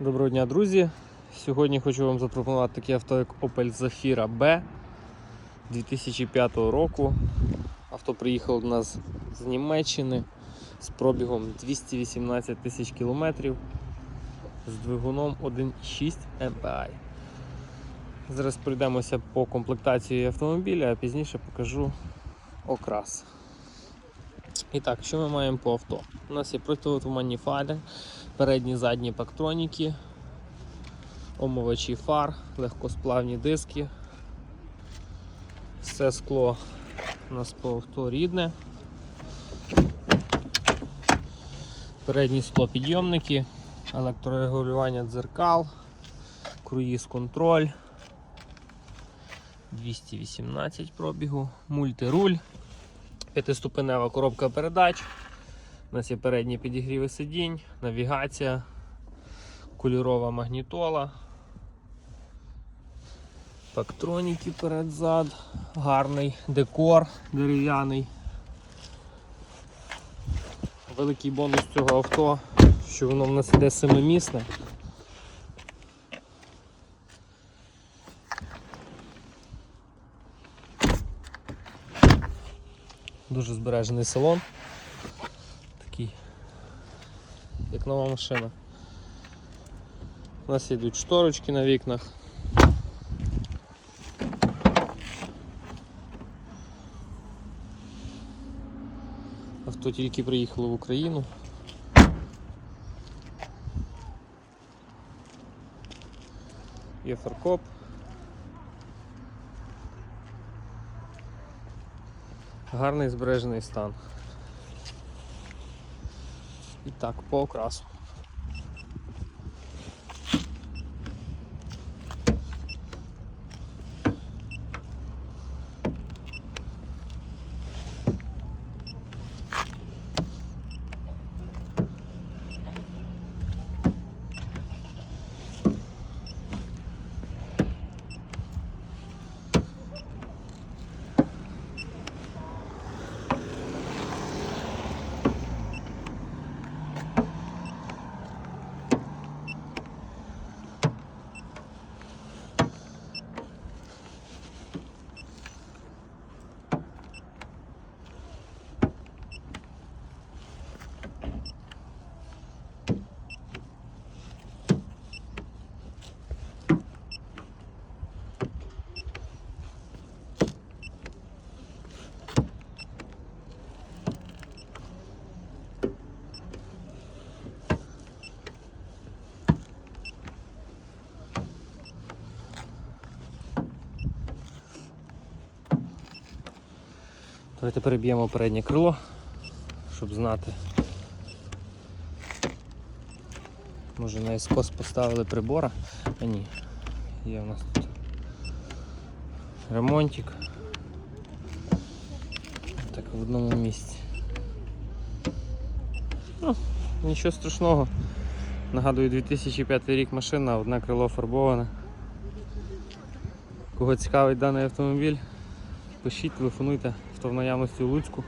Доброго дня, друзі! Сьогодні хочу вам запропонувати таке авто, як Opel Zafira B 2005 року. Авто приїхало до нас з Німеччини з пробігом 218 тисяч кілометрів з двигуном 1.6 MPI. Зараз пройдемося по комплектації автомобіля, а пізніше покажу окрас. І так, що ми маємо по авто? У нас є противотуманні фари, передні задні пактроніки, омивачі фар, легкосплавні диски. Все скло у нас по авто рідне. Передні склопідйомники, електрорегулювання дзеркал, круїз контроль. 218 пробігу, мультируль, п'ятиступенева коробка передач. У нас є передні підігріви сидінь, навігація, кольорова магнітола, пактроніки перед-зад, гарний декор дерев'яний. Великий бонус цього авто, що воно в нас іде семимісне. Дуже збережений салон. Такий, як нова машина. У нас йдуть шторочки на вікнах. Авто тільки приїхало в Україну. Є фаркоп. Гарний збережений стан. І так, по окрасу. Давайте переб'ємо переднє крило, щоб знати. Може на ескос поставили прибора, а ні, є у нас тут ремонтик. Так в одному місці. Ну, нічого страшного. Нагадую, 2005 рік машина, одне крило фарбоване. Кого цікавить даний автомобіль, пишіть, телефонуйте, в наявності у Луцьку.